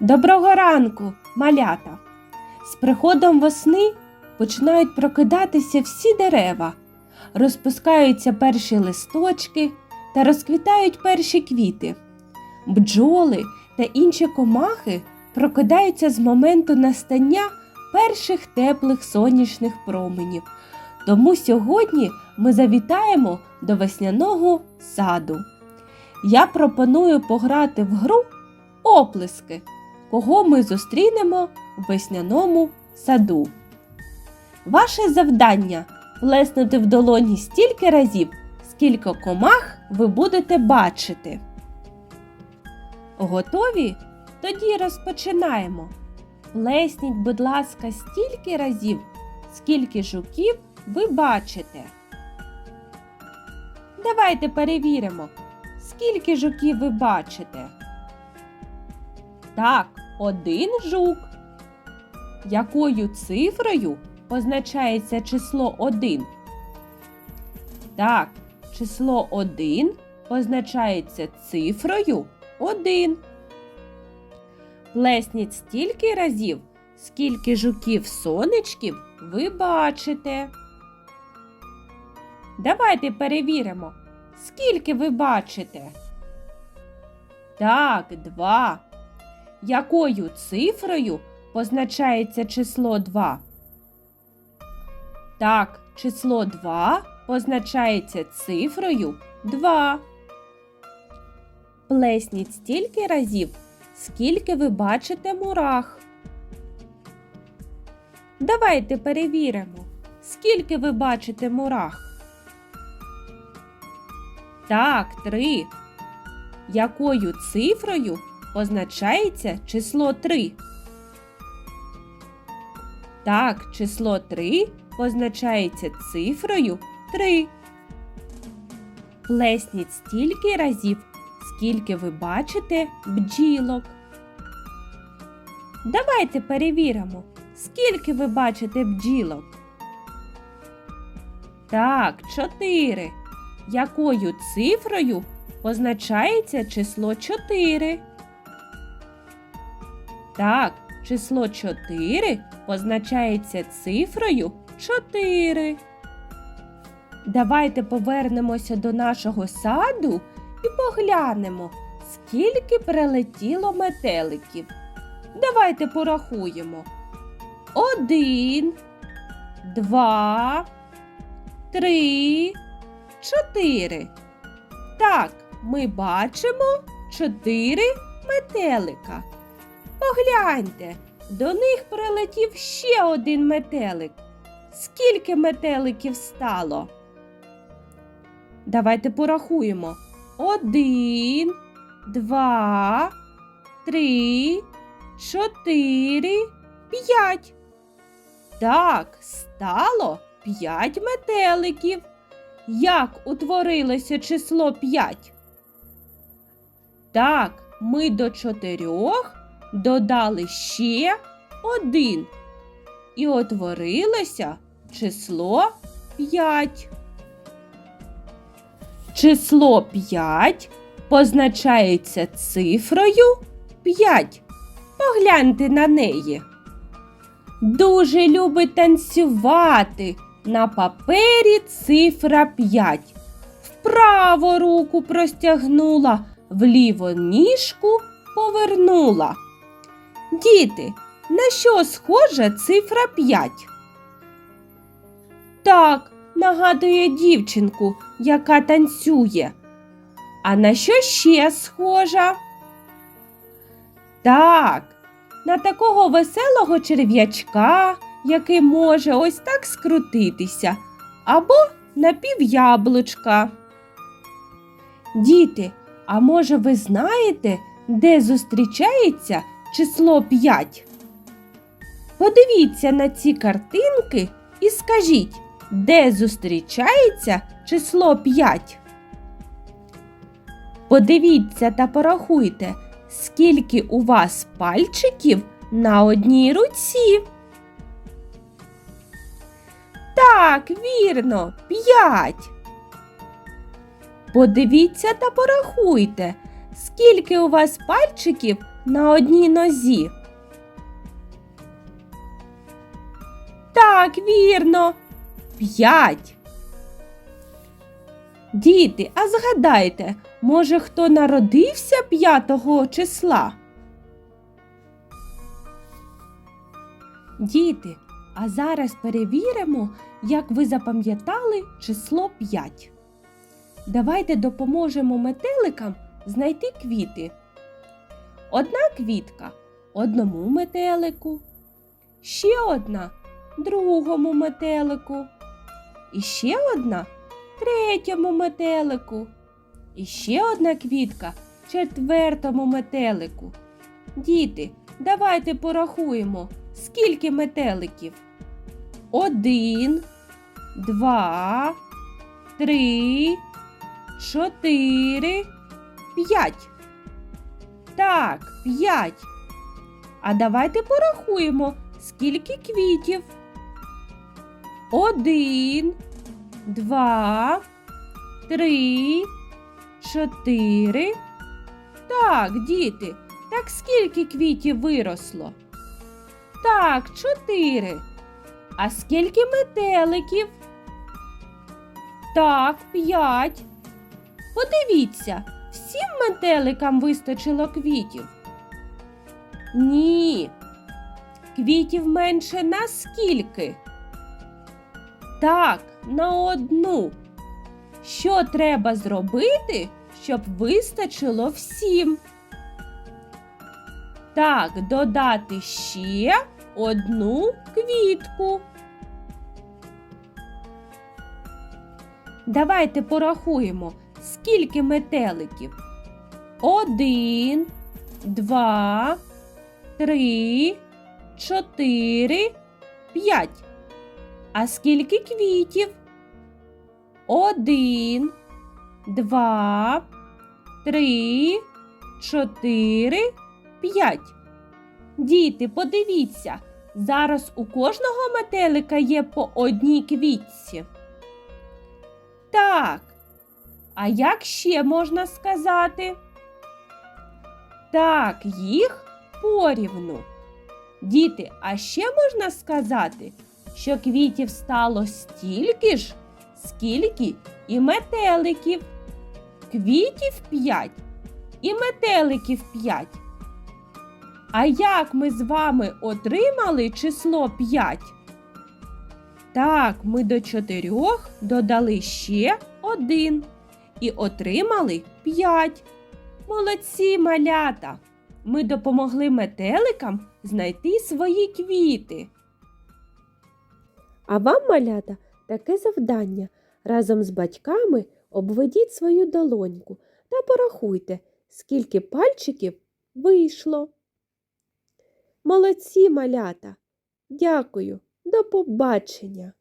Доброго ранку, малята! З приходом весни починають прокидатися всі дерева, розпускаються перші листочки та розквітають перші квіти. Бджоли та інші комахи прокидаються з моменту настання перших теплих сонячних променів. Тому сьогодні ми завітаємо до весняного саду. Я пропоную пограти в гру оплески, кого ми зустрінемо в весняному саду. Ваше завдання плеснути в долоні стільки разів, скільки комах ви будете бачити. Готові? Тоді розпочинаємо. Плесніть, будь ласка, стільки разів, скільки жуків ви бачите. Давайте перевіримо, скільки жуків ви бачите. Так, один жук. Якою цифрою позначається число 1? Так, число 1 позначається цифрою 1. Плесніть стільки разів, скільки жуків сонечків ви бачите. Давайте перевіримо, скільки ви бачите. Так, два. Якою цифрою позначається число 2? Так, число 2 позначається цифрою 2. Плесніть стільки разів, скільки ви бачите мурах. Давайте перевіримо, скільки ви бачите мурах. Так, три. Якою цифрою позначається число 3? Так, число 3 позначається цифрою 3. Плесніть стільки разів, скільки ви бачите бджілок. Давайте перевіримо, скільки ви бачите бджілок. Так, 4. Якою цифрою позначається число 4? Так, число 4 позначається цифрою 4. Давайте повернемося до нашого саду і поглянемо, скільки прилетіло метеликів. Давайте порахуємо. Один, два, три, чотири. Так, ми бачимо чотири метелика. Погляньте, до них прилетів ще один метелик. Скільки метеликів стало? Давайте порахуємо. Один, два, три, чотири, п'ять. Так, стало п'ять метеликів. Як утворилося число п'ять? Так, ми до чотирьох додали ще один. І утворилося число 5. Число 5 позначається цифрою 5. Погляньте на неї. Дуже любить танцювати. На папері цифра 5. Вправо руку простягнула, вліво ніжку повернула. Діти, на що схожа цифра 5? Так, нагадує дівчинку, яка танцює. А на що ще схожа? Так, на такого веселого черв'ячка, який може ось так скрутитися, або на півяблучка. Діти, а може ви знаєте, де зустрічається число 5? Подивіться на ці картинки і скажіть, де зустрічається число 5? Подивіться та порахуйте, скільки у вас пальчиків на одній руці. Так, вірно, 5. Подивіться та порахуйте, скільки у вас пальчиків на одній нозі? Так, вірно. П'ять. Діти, а згадайте, може, хто народився 5 числа? Діти, а зараз перевіримо, як ви запам'ятали число 5. Давайте допоможемо метеликам знайти квіти. Одна квітка одному метелику, ще одна другому метелику, і ще одна третьому метелику, і ще одна квітка четвертому метелику. Діти, давайте порахуємо, скільки метеликів. Один, два, три, чотири, п'ять. Так, п'ять. А давайте порахуємо, скільки квітів. Один, два, три, чотири. Так, діти, так скільки квітів виросло? Так, чотири. А скільки метеликів? Так, п'ять. Подивіться, всім метеликам вистачило квітів. Ні. Квітів менше на скільки? Так, на одну. Що треба зробити, щоб вистачило всім? Так, додати ще одну квітку. Давайте порахуємо, скільки метеликів. Один, два, три, чотири, п'ять. А скільки квітів? Один, два, три, чотири, п'ять. Діти, подивіться, зараз у кожного метелика є по одній квітці. Так. А як ще можна сказати? Так, їх порівну. Діти, а ще можна сказати, що квітів стало стільки ж, скільки і метеликів. Квітів п'ять і метеликів п'ять. А як ми з вами отримали число 5? Так, ми до чотирьох додали ще один і отримали 5. Молодці малята! Ми допомогли метеликам знайти свої квіти. А вам, малята, таке завдання. Разом з батьками обведіть свою долоньку та порахуйте, скільки пальчиків вийшло. Молодці, малята! Дякую, до побачення!